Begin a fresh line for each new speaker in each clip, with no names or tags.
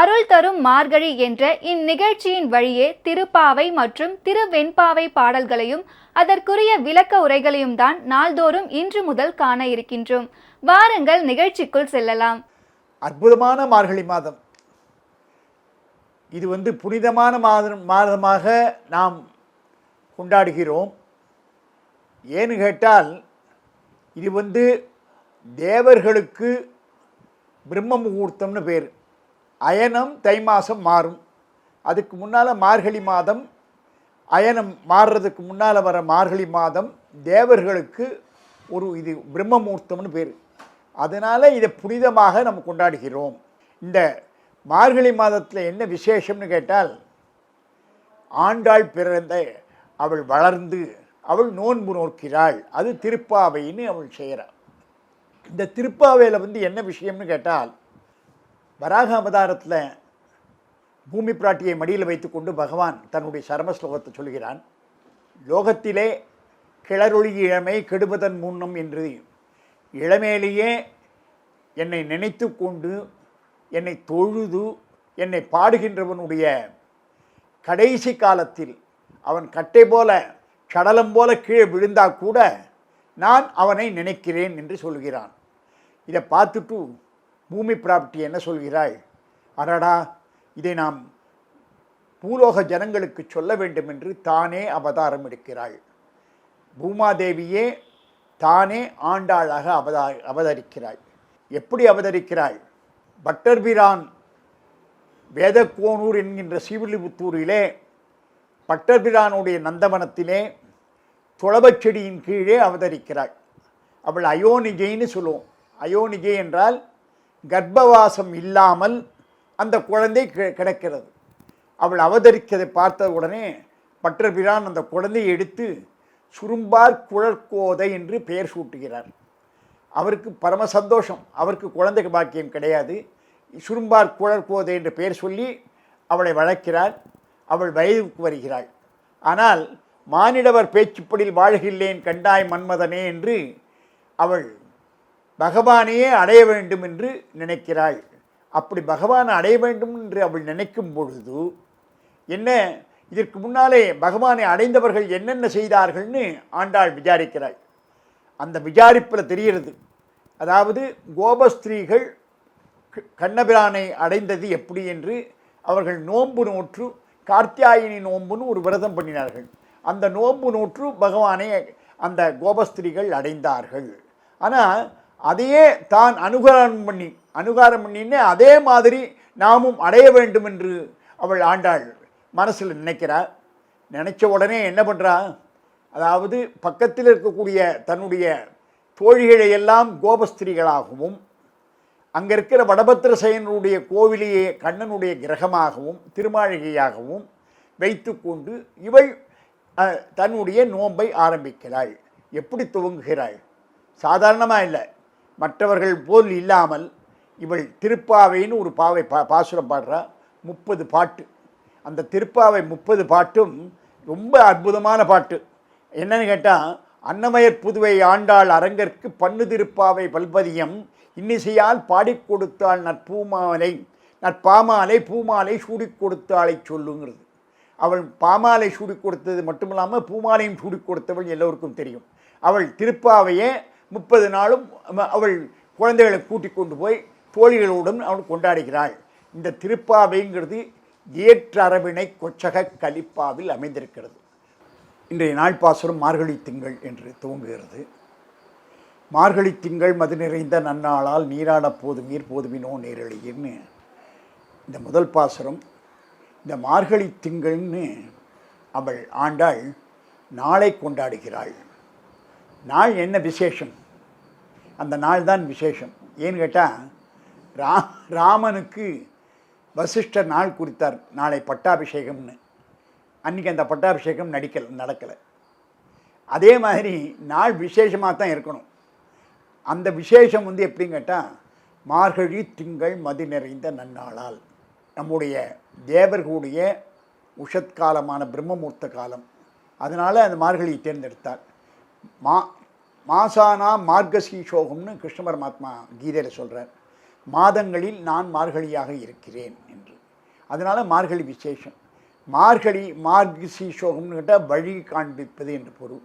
அருள் தரும் மார்கழி என்ற இந்நிகழ்ச்சியின் வழியே திருப்பாவை மற்றும் திருவெண்பாவை பாடல்களையும் அதற்குரிய விளக்க உரைகளையும் தான் நாள்தோறும் இன்று முதல் காண இருக்கின்றோம். வாருங்கள் நிகழ்ச்சிக்குள் செல்லலாம்.
அற்புதமான மார்கழி மாதம். இது வந்து புனிதமான மாதம் மாதமாக நாம் கொண்டாடுகிறோம். ஏன்னு கேட்டால் இது வந்து தேவர்களுக்கு பிரம்ம முகூர்த்தம்னு பேர். அயனம் தை மாதம் மாறும். அதுக்கு முன்னால் மார்கழி மாதம் அயனம் மாறுறதுக்கு முன்னால் வர மார்கழி மாதம் தேவர்களுக்கு ஒரு இது பிரம்ம முகூர்த்தம்னு பேர். அதனால் இதை புனிதமாக நம்ம கொண்டாடுகிறோம். இந்த மார்கழி மாதத்தில் என்ன விசேஷம்னு கேட்டால் ஆண்டாள் பிறந்த அவள் வளர்ந்து அவள் நோன்பு நோக்கிறாள். அது திருப்பாவைன்னு அவள் செய்கிறாள் இந்த திருப்பாவையில் வந்து என்ன விஷயம்னு கேட்டால் வராக அவதாரத்தில் பூமி பிராட்டியை மடியில் வைத்துக்கொண்டு பகவான் தன்னுடைய சரம ஸ்லோகத்தை சொல்கிறான். லோகத்திலே கிளறொளி இளமை கெடுவதன் முன்னம் என்று இளமையிலேயே என்னை நினைத்து கொண்டு என்னை தொழுது என்னை பாடுகின்றவனுடைய கடைசி காலத்தில் அவன் கட்டை போல சடலம் போல கீழே விழுந்தா கூட நான் அவனை நினைக்கிறேன் என்று சொல்கிறான். இதை பார்த்துட்டு பூமி பிராப்தி என்ன சொல்கிறாய்? அடடா இதை நாம் பூலோக ஜனங்களுக்கு சொல்ல வேண்டும் என்று தானே அவதாரம் எடுக்கிறாள். பூமாதேவியே தானே ஆண்டாளாக அவதா அவதரிக்கிறாள். எப்படி அவதரிக்கிறாள்? பட்டர்பிரான் வேதக்கோனூர் என்கின்ற சீவிலிபுத்தூரிலே பட்டர்பிரானுடைய நந்தவனத்திலே துளபச் செடியின் கீழே அவதரிக்கிறாள். அவள் அயோனிஜைன்னு சொல்லுவோம். அயோனிஜை என்றால் கர்ப்பவாசம் இல்லாமல் அந்த குழந்தை கிடக்கிறது. அவள் அவதரிக்கதை பார்த்த உடனே பட்டர்பிரான் அந்த குழந்தையை எடுத்து சுரும்பார் குழற்கோதை என்று பெயர் சூட்டுகிறார். அவருக்கு பரம சந்தோஷம். அவருக்கு குழந்தை பாக்கியம் கிடையாது. சுரும்பார் குழற்கோதை என்று பெயர் சொல்லி அவளை வளர்க்கிறார். அவள் வயதுக்கு வருகிறாள். ஆனால் மானிடவர் பேச்சுப்படில் வாழ்கில்லேன் கண்டாய் மன்மதனே என்று அவள் பகவானையே அடைய வேண்டும் என்று நினைக்கிறாள். அப்படி பகவானை அடைய வேண்டும் என்று அவள் நினைக்கும் பொழுது என்ன இதற்கு முன்னாலே பகவானை அடைந்தவர்கள் என்னென்ன செய்தார்கள்னு ஆண்டாள் விசாரிக்கிறாள். அந்த விசாரிப்பில் தெரிகிறது. அதாவது கோபஸ்திரீகள் க- கண்ணபிரானை அடைந்தது எப்படி என்று அவர்கள் நோன்பு நோற்று கார்த்தியாயினி நோன்புன்னு ஒரு விரதம் பண்ணினார்கள். அந்த நோன்பு நோற்று பகவானை அந்த கோபஸ்திரீகள் அடைந்தார்கள். ஆனால் அதையே தான் அனுகாரம் பண்ணி அனுகாரம் பண்ணின்னு அதே மாதிரி நாமும் அடைய வேண்டும் என்று அவள் ஆண்டாள் மனசில் நினைக்கிறார் நினைச்ச உடனே என்ன பண்ணுறா அதாவது பக்கத்தில் இருக்கக்கூடிய தன்னுடைய தோழிகளை எல்லாம் கோபஸ்திரிகளாகவும் அங்கே இருக்கிற வடபத்திரசையனுடைய கோவிலையே கண்ணனுடைய கிரகமாகவும் திருமாளிகையாகவும் வைத்துக்கொண்டு இவள் தன்னுடைய நோன்பை ஆரம்பிக்கிறாள். எப்படி துவங்குகிறாள்? சாதாரணமாக இல்லை. மற்றவர்கள் போல் இல்லாமல் இவள் திருப்பாவைன்னு ஒரு பாவை பா பாசுரம் பாடுறா. முப்பது பாட்டு. அந்த திருப்பாவை முப்பது பாட்டும் ரொம்ப அற்புதமான பாட்டு. என்னன்னு கேட்டால் அன்னமயர் புதுவை ஆண்டாள் அரங்கற்கு பண்ணு திருப்பாவை பல்பதியம் இன்னிசையால் பாடிக் கொடுத்தாள் நற்பூமாலை நற்பாமாலை பூமாலை சூடிக் கொடுத்தாளை சொல்லுங்கிறது. அவள் பாமாலை சூடி கொடுத்தது மட்டும் இல்லாமல் பூமாலையும் சூடி கொடுத்தவள் எல்லோருக்கும் தெரியும். அவள் திருப்பாவையே முப்பது நாளும் அவள் குழந்தைகளை கூட்டிக் கொண்டு போய் தோழிகளுடன் அவள் கொண்டாடுகிறாள். இந்த திருப்பாவைங்கிறது ஏற்றரவினை கொச்சக கலிப்பாவில் அமைந்திருக்கிறது. இன்றைய நாள் பாசுரம் மார்கழி திங்கள் என்று துவங்குகிறது. மார்கழி திங்கள் மது நிறைந்த நன்னாளால் நீராடப் போதுமீர் போதுமினோ நேரழியின்னு. இந்த முதல் பாசுரம் இந்த மார்கழி திங்கள்னு அவள் ஆண்டாள் நாளை கொண்டாடுகிறாள். நாள் என்ன விசேஷம்? அந்த நாள் தான் விசேஷம். ஏன்னு கேட்டால் ரா ராமனுக்கு வசிஷ்டர் நாள் குறித்தார் நாளை பட்டாபிஷேகம்னு. அன்றைக்கி அந்த பட்டாபிஷேகம் நடிக்கல நடக்கலை. அதே மாதிரி நாள் விசேஷமாக தான் இருக்கணும். அந்த விசேஷம் வந்து எப்படின்னு கேட்டால் மார்கழி திங்கள் மதி நிறைந்த நன்னாளால். நம்முடைய தேவர்களுடைய உஷத்காலமான பிரம்மமூர்த்த காலம். அதனால் அந்த மார்கழியை தேர்ந்தெடுத்தார். மா மாசானா மார்கசீஷோகம்னு கிருஷ்ண பரமாத்மா கீதையில் சொல்கிறார் மாதங்களில் நான் மார்கழியாக இருக்கிறேன் என்று. அதனால் மார்கழி விசேஷம். மார்கழி மார்கசீஷோகம்னு கேட்டால் வழி காண்பிப்பது என்று பொருள்.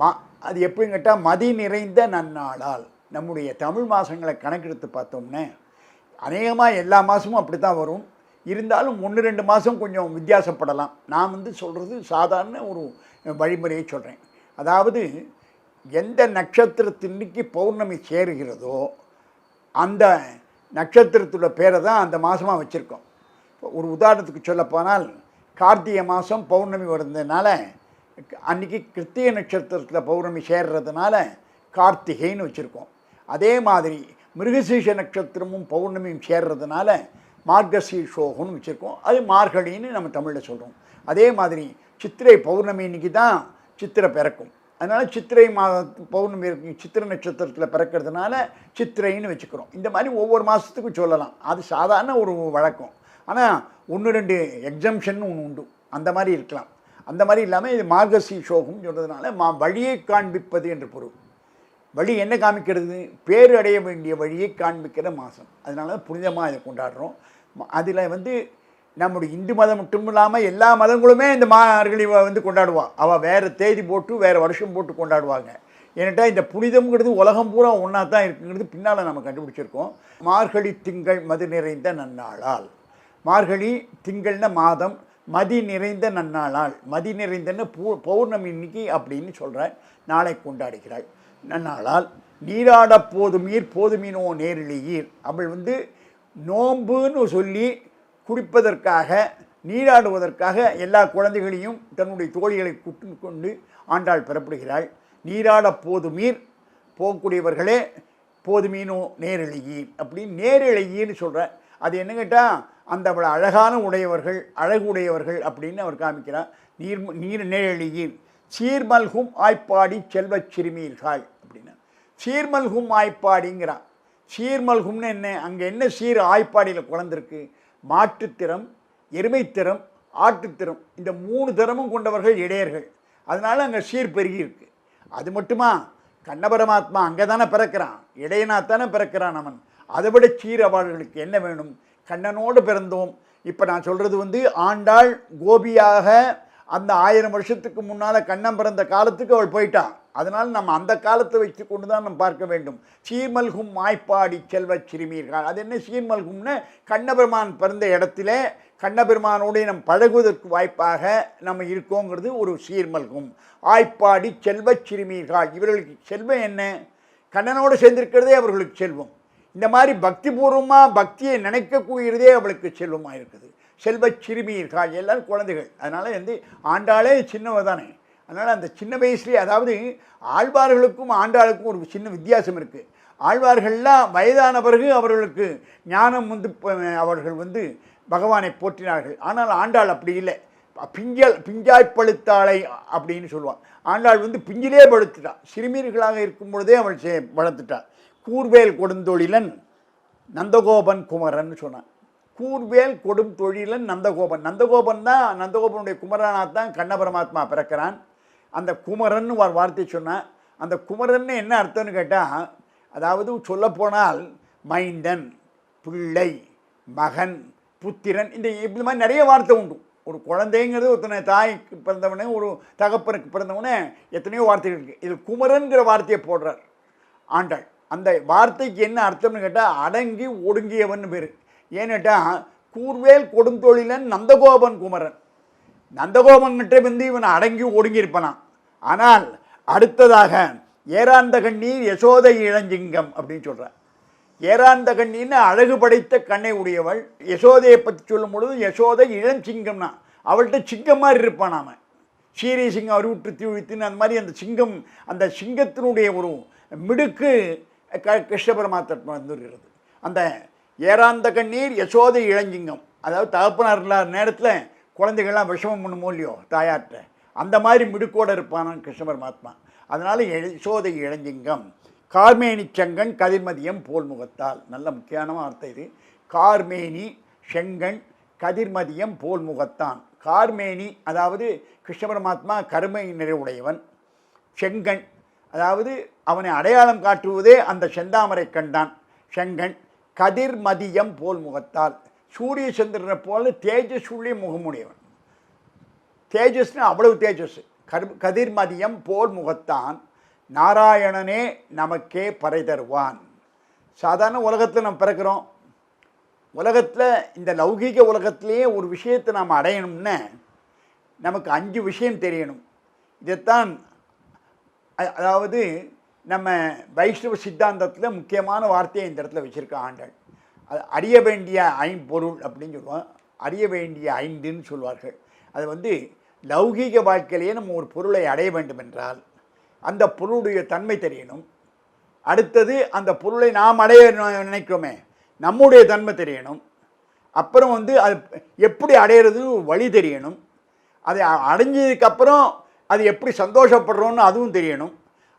மா அது எப்படின்னு கேட்டால் மதி நிறைந்த நன்னாளால். நம்முடைய தமிழ் மாதங்களை கணக்கெடுத்து பார்த்தோம்னா அநேகமாக எல்லா மாதமும் அப்படி தான் வரும். இருந்தாலும் ஒன்று ரெண்டு மாதம் கொஞ்சம் வித்தியாசப்படலாம். நான் வந்து சொல்கிறது சாதாரண ஒரு வழிமுறையை சொல்கிறேன் அதாவது எந்த நட்சத்திரத்தின்னைக்கு பௌர்ணமி சேருகிறதோ அந்த நட்சத்திரத்தோட பேரை தான் அந்த மாதமாக வச்சுருக்கோம். ஒரு உதாரணத்துக்கு சொல்லப்போனால் கார்த்திகை மாதம் பௌர்ணமி வருதுனால அன்றைக்கி கிருத்திய நட்சத்திரத்தில் பௌர்ணமி சேர்றதுனால கார்த்திகைன்னு வச்சுருக்கோம். அதே மாதிரி மிருகசீஷ நட்சத்திரமும் பௌர்ணமியும் சேர்றதுனால மார்கசீஷோகம்னு வச்சுருக்கோம். அது மார்கழின்னு நம்ம தமிழில் சொல்கிறோம் அதே மாதிரி சித்திரை பௌர்ணமி இன்னைக்கு தான் சித்திரை பிறக்கும். அதனால் சித்திரை மாத பௌர்ணமி இருக்கு சித்திரை நட்சத்திரத்தில் பிறக்கிறதுனால சித்திரைன்னு வச்சுக்கிறோம். இந்த மாதிரி ஒவ்வொரு மாதத்துக்கும் சொல்லலாம். அது சாதாரண ஒரு வழக்கம். ஆனால் ஒன்று ரெண்டு எக்ஸம்ஷன் ஒன்று உண்டு. அந்த மாதிரி இருக்கலாம். அந்த மாதிரி இல்லாமல் இது மார்கசி சோகம் சொல்கிறதுனால மா வழியை காண்பிப்பது என்று பொருள். வழி என்ன காமிக்கிறது? பேர் அடைய வேண்டிய வழியை காண்பிக்கிற மாதம் அதனால தான் புனிதமாக இதை கொண்டாடுறோம். அதில் வந்து நம்முடைய இந்து மதம் மட்டும் இல்லாமல் எல்லா மதங்களுமே இந்த மார்கழி வந்து கொண்டாடுவா. அவள் வேறு தேதி போட்டு வேறு வருஷம் போட்டு கொண்டாடுவாங்க. ஏன்ட்டா இந்த புனிதம்ங்கிறது உலகம் பூரா ஒன்றா தான் இருக்குங்கிறது பின்னால் நம்ம கண்டுபிடிச்சிருக்கோம். மார்கழி திங்கள் மது நிறைந்த நன்னாளால். மார்கழி திங்கள்ன மாதம் மதி நிறைந்த நன்னாளால் மதி நிறைந்தன்னு பூ பௌர்ணமி இன்னைக்கு அப்படின்னு சொல்கிறேன் நாளை கொண்டாடுகிறாள். நன்னாளால் நீராட போதுமீர் போதுமீனோ நேரிழையீர். அவள் வந்து நோம்புன்னு சொல்லி குடிப்பதற்காக நீராடுவதற்காக எல்லா குழந்தைகளையும் தன்னுடைய தோழிகளை கூட்டு கொண்டு ஆண்டாள் பெறப்படுகிறாள். நீராட போதுமீர் போகக்கூடியவர்களே போதுமீனோ நேரிழையீர் அப்படின்னு நேரிழையீர்னு சொல்கிறேன் அது என்ன கேட்டால் அந்த அவ்வளோ அழகான உடையவர்கள் அழகுடையவர்கள் அப்படின்னு அவர் காமிக்கிறார். நீர் நீர் நேரெழியீர் சீர்மல்கும் ஆய்ப்பாடி செல்வச் சிறுமீர்கள் அப்படின்னா. சீர்மல்கும் ஆய்ப்பாடிங்கிறான். சீர்மல்கும்னு என்ன? அங்கே என்ன சீர் ஆய்ப்பாடியில் குழந்திருக்கு? மாட்டுத்திறம் எருமைத்திறம் ஆட்டுத்திறம். இந்த மூணு திறமும் கொண்டவர்கள் இடையர்கள். அதனால் அங்கே சீர் பெருகியிருக்கு. அது மட்டுமா? கண்ணபரமாத்மா அங்கே தானே பிறக்கிறான். இடையனா தானே பிறக்கிறான் அவன். அதை விட சீர் அவர்களுக்கு என்ன வேணும்? கண்ணனோடு பிறந்தோம். இப்போ நான் சொல்கிறது வந்து ஆண்டாள் கோபியாக அந்த ஆயிரம் வருஷத்துக்கு முன்னால் கண்ணன் பிறந்த காலத்துக்கு அவள் போயிட்டான். அதனால் நம்ம அந்த காலத்தை வச்சு கொண்டு தான் நம்ம பார்க்க வேண்டும். சீர்மல்கும் மாய்ப்பாடி செல்வச் சிறுமீர்கள். அது என்ன சீர்மல்கும்னு கண்ணபெருமான் பிறந்த இடத்துல கண்ணபெருமானோடு நம் பழகுவதற்கு வாய்ப்பாக நம்ம இருக்கோங்கிறது ஒரு சீர்மல்கும். ஆய்ப்பாடி செல்வச் சிறுமீர்கள். இவர்களுக்கு செல்வம் என்ன? கண்ணனோடு சேர்ந்திருக்கிறதே அவர்களுக்கு செல்வம். இந்த மாதிரி பக்திபூர்வமாக பக்தியை நினைக்கக்கூடியதே அவளுக்கு செல்வமாக இருக்குது. செல்வச் இருக்கா எல்லாரும் குழந்தைகள். அதனால் வந்து ஆண்டாளே சின்னவ தானே. அதனால் அந்த சின்ன வயசுலேயே அதாவது ஆழ்வார்களுக்கும் ஆண்டாளுக்கும் ஒரு சின்ன வித்தியாசம் இருக்குது ஆழ்வார்கள்லாம் வயதான பிறகு அவர்களுக்கு ஞானம் வந்து அவர்கள் வந்து பகவானை போற்றினார்கள். ஆனால் ஆண்டாள் அப்படி இல்லை. பிஞ்சல் பிஞ்சாய் பழுத்தாளை அப்படின்னு சொல்லுவாள் ஆண்டாள் வந்து பிஞ்சிலே படுத்துட்டாள் சிறுமியர்களாக இருக்கும் பொழுதே அவள் சே வளர்த்துட்டாள் கூர்வேல் கொடுந்தொழிலன் நந்தகோபன் குமரன் சொன்னான். கூர்வேல் கொடும் தொழிலன் நந்தகோபன். நந்தகோபன் தான் நந்தகோபனுடைய குமரனாக தான் கண்ண பரமாத்மா பிறக்கிறான். அந்த குமரன் ஒரு வார்த்தை சொன்னான். அந்த குமரன்னு என்ன அர்த்தம்னு கேட்டால் அதாவது சொல்லப்போனால் மைந்தன் பிள்ளை மகன் புத்திரன் இந்த இப்படி மாதிரி நிறைய வார்த்தை உண்டு. ஒரு குழந்தைங்கிறது ஒருத்தனை தாய்க்கு பிறந்தவனே ஒரு தகப்பனுக்கு பிறந்தவனே எத்தனையோ வார்த்தைகள் இருக்குது இதில் குமரன்கிற வார்த்தையை போடுறார் ஆண்டாள். அந்த வார்த்தைக்கு என்ன அர்த்தம்னு கேட்டால் அடங்கி ஒடுங்கியவன் பேர். ஏன்னு கேட்டால் கூர்வேல் கொடுந்தொழிலன் நந்தகோபன் குமரன். நந்தகோபன்கிட்ட வந்து இவன் அடங்கி ஒடுங்கியிருப்பனான் ஆனால் அடுத்ததாக ஏராந்த கண்ணீர் யசோதை இளஞ்சிங்கம் அப்படின்னு சொல்கிறார் ஏராந்த கண்ணின்னு அழகு படைத்த கண்ணை உடையவள் யசோதையை பற்றி சொல்லும் பொழுது யசோதை இளஞ்சிங்கம்னா அவள்கிட்ட சிங்கம் மாதிரி இருப்பான் நாம் சீரி சிங்கம் அருவிட்டு தீவித்துன்னு அந்த மாதிரி அந்த சிங்கம் அந்த சிங்கத்தினுடைய ஒரு மிடுக்கு கிருஷ்ண பரமாத்மா வந்துருக்கிறது அந்த ஏராந்த கண்ணீர் யசோதை இளஞ்சிங்கம். அதாவது தகப்பனார் இல்லாத நேரத்தில் குழந்தைகள்லாம் விஷமம் பண்ணுமோ இல்லையோ தாயார்கிட்ட. அந்த மாதிரி மிடுக்கோடு இருப்பானான் கிருஷ்ண பரமாத்மா. அதனால் யசோதை இளஞ்சிங்கம் கார்மேனி செங்கன் கதிர்மதியம் போல் முகத்தால். நல்ல முக்கியமான வார்த்தை இது. கார்மேனி செங்கன் கதிர்மதியம் போல் முகத்தான். கார்மேனி அதாவது கிருஷ்ண பரமாத்மா கருமை நிறைவுடையவன். செங்கன் அதாவது அவனை அடையாளம் காட்டுவதே அந்த செந்தாமரை கண்டான். செங்கன் கதிர் மதியம் போல் முகத்தால். சூரிய சந்திரனை போல தேஜஸ் உள்ளே முகமுடையவன். தேஜஸ்னு அவ்வளவு தேஜஸ். கரு கதிர் மதியம் போல் முகத்தான். நாராயணனே நமக்கே பறை தருவான். சாதாரண உலகத்தில் நம்ம பிறக்கிறோம். உலகத்தில் இந்த லௌகீக உலகத்திலேயே ஒரு விஷயத்தை நாம் அடையணும்னா நமக்கு அஞ்சு விஷயம் தெரியணும். இதைத்தான் அதாவது நம்ம வைஷ்ணவ சித்தாந்தத்தில் முக்கியமான வார்த்தையை இந்த இடத்துல வச்சுருக்க ஆண்டாள். அது அறிய வேண்டிய ஐம்பொருள் அப்படின்னு சொல்லுவோம் அறிய வேண்டிய ஐந்துன்னு சொல்வார்கள். அது வந்து லௌகீக வாழ்க்கையிலேயே நம்ம ஒரு பொருளை அடைய வேண்டும் என்றால் அந்த பொருளுடைய தன்மை தெரியணும். அடுத்தது அந்த பொருளை நாம் அடைய நினைக்கிறோமே நம்முடைய தன்மை தெரியணும். அப்புறம் வந்து அது எப்படி அடையிறதுன்னு வழி தெரியணும். அதை அ- அடைஞ்சதுக்கப்புறம் அது எப்படி சந்தோஷப்படுறோன்னு அதுவும் தெரியணும்.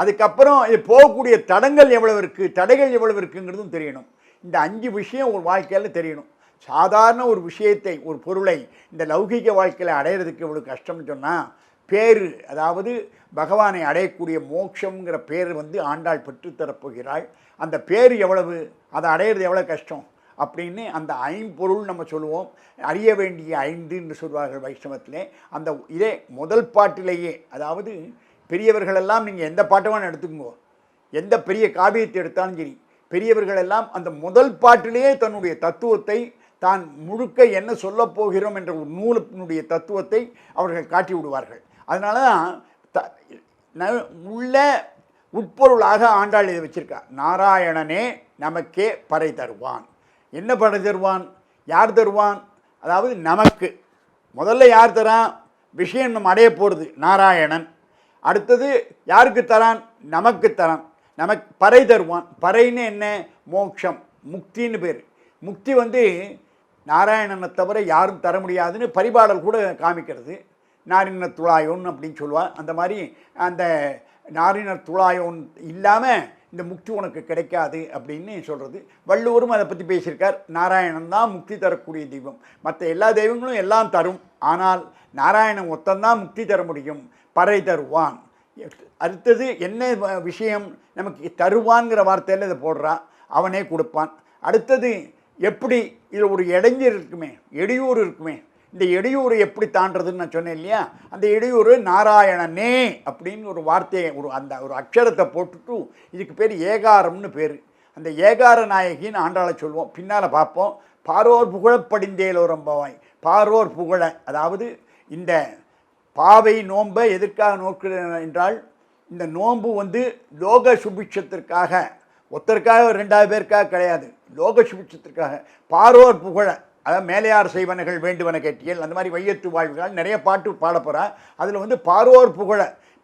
அதுக்கப்புறம் இது போகக்கூடிய தடங்கள் எவ்வளவு இருக்குது தடைகள் எவ்வளவு இருக்குங்கிறதும் தெரியணும். இந்த அஞ்சு விஷயம் ஒரு வாழ்க்கையில் தெரியணும். சாதாரண ஒரு விஷயத்தை ஒரு பொருளை இந்த லௌகிக வாழ்க்கையில் அடையிறதுக்கு எவ்வளோ கஷ்டம்னு சொன்னால் பேர் அதாவது பகவானை அடையக்கூடிய மோட்சங்கிற பேர் வந்து ஆண்டாள் பெற்றுத்தரப்போகிறாள். அந்த பேர் எவ்வளவு அதை அடையிறது எவ்வளோ கஷ்டம்? அப்படின்னு அந்த ஐம்பொருள் நம்ம சொல்லுவோம். அறிய வேண்டிய ஐந்து என்று சொல்வார்கள் வைஷ்ணவத்திலே. அந்த இதே முதல் பாட்டிலேயே அதாவது பெரியவர்களெல்லாம் நீங்கள் எந்த பாட்டை எடுத்துக்கோங்க. எந்த பெரிய காவியத்தை எடுத்தாலும் சரி பெரியவர்களெல்லாம் அந்த முதல் பாட்டிலேயே தன்னுடைய தத்துவத்தை தான் முழுக்க என்ன சொல்லப்போகிறோம் என்ற ஒரு நூலினுடைய தத்துவத்தை அவர்கள் காட்டி விடுவார்கள். அதனால தான் த ந- உள்ள உட்பொருளாக ஆண்டாள் இதை வச்சுருக்கா. நாராயணனே நமக்கே பறை தருவான். என்ன பண்ண தருவான்? யார் தருவான்? அதாவது நமக்கு. முதல்ல யார் தரான்? விஷயம் நம்ம அடைய போகிறது நாராயணன். அடுத்தது யாருக்கு தரான்? நமக்கு தரான். நமக்கு பறை தருவான். பறைன்னு என்ன? மோட்சம். முக்தின்னு பேர். முக்தி வந்து நாராயணனை தவிர யாரும் தர முடியாதுன்னு பரிபாடல் கூட காமிக்கிறது. நாரின துளாயோன் அப்படின்னு சொல்லுவாள் அந்த மாதிரி அந்த நாரின துளாயோன் இல்லாமல் இந்த முக்தி உனக்கு கிடைக்காது அப்படின்னு சொல்கிறது வள்ளுவரும் அதை பற்றி பேசியிருக்கார். நாராயணன் தான் முக்தி தரக்கூடிய தெய்வம். மற்ற எல்லா தெய்வங்களும் எல்லாம் தரும். ஆனால் நாராயணன் ஒத்தந்தான் முக்தி தர முடியும். பறை தருவான். அடுத்தது என்ன விஷயம்? நமக்கு தருவான்ங்கிற வார்த்தையில் இதை போடுறான் அவனே கொடுப்பான். அடுத்தது எப்படி? இதில் ஒரு இடைஞ்சல் இருக்குமே இடையூறு இருக்குமே இந்த இடையூறு எப்படி தாண்டதுன்னு நான் சொன்னேன் இல்லையா? அந்த இடையூறு நாராயணனே அப்படின்னு ஒரு வார்த்தையை ஒரு அந்த ஒரு அக்ஷரத்தை போட்டுட்டு இதுக்கு பேர் ஏகாரம்னு பேர். அந்த ஏகார நாயகின்னு ஆண்டாளை சொல்லுவோம். பின்னால் பார்ப்போம். பாரோர் புகழப்படிந்தேலோ ரொம்பவாய் பாரோர் புகழ அதாவது இந்த பாவை நோன்பை எதற்காக நோக்கிறேன் என்றால் இந்த நோன்பு வந்து லோக சுபிட்சத்திற்காக. ஒருத்தருக்காக ரெண்டாவது பேருக்காக கிடையாது. லோக சுபிட்சத்திற்காக. பாரோர் புகழ. அதாவது மேலையார் செய்வனகள் வேண்டுவன கேட்டியல் அந்த மாதிரி வையத்து வாழ்வுகள் நிறைய பாட்டு பாட அதில் வந்து பாருவோர் புகழ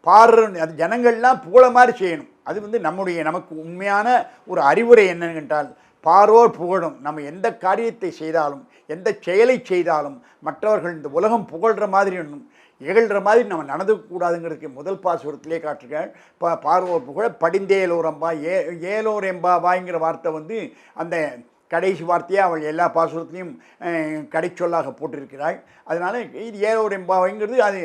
பாடுற அது ஜனங்கள்லாம் புகழ மாதிரி செய்யணும். அது வந்து நம்முடைய நமக்கு உண்மையான ஒரு அறிவுரை என்னவென்றால் பாரோர் புகழும். நம்ம எந்த காரியத்தை செய்தாலும் எந்த செயலை செய்தாலும் மற்றவர்கள் இந்த உலகம் புகழ்கிற மாதிரி ஒன்றும் இகழ்கிற மாதிரி நம்ம நடந்துக்கூடாதுங்கிறதுக்கு முதல் பாசுரத்திலே காட்டுகிறாள் பா பார்வோர் புகழ படிந்தேலோரம்பா ஏ ஏலோர் எம்பாவாய்ங்கிற வார்த்தை வந்து அந்த கடைசி வார்த்தையை அவள் எல்லா பாசுரத்திலையும் கடைச்சொல்லாக போட்டிருக்கிறாள் அதனால் இது ஏலோர் எம்பாவைங்கிறது அது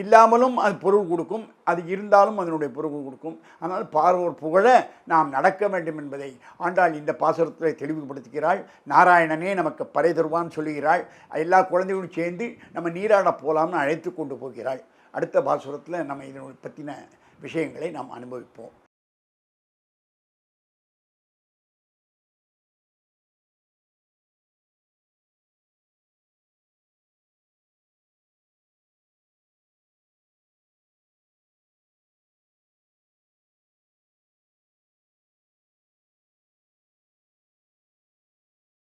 இல்லாமலும் அது பொருள் கொடுக்கும் அது இருந்தாலும் அதனுடைய பொருள் கொடுக்கும். அதனால் பார்வோர் புகழ நாம் நடக்க வேண்டும் என்பதை ஆண்டாள் இந்த பாசுரத்தில் தெளிவுபடுத்துகிறாள். நாராயணனே நமக்கு பறை தருவான்னு சொல்லுகிறாள். எல்லா குழந்தைகளும் சேர்ந்து நம்ம நீராட போகலாம்னு அழைத்து கொண்டு போகிறாள். அடுத்த பாசுரத்தில் நம்ம இதனை பற்றின விஷயங்களை நாம் அனுபவிப்போம்.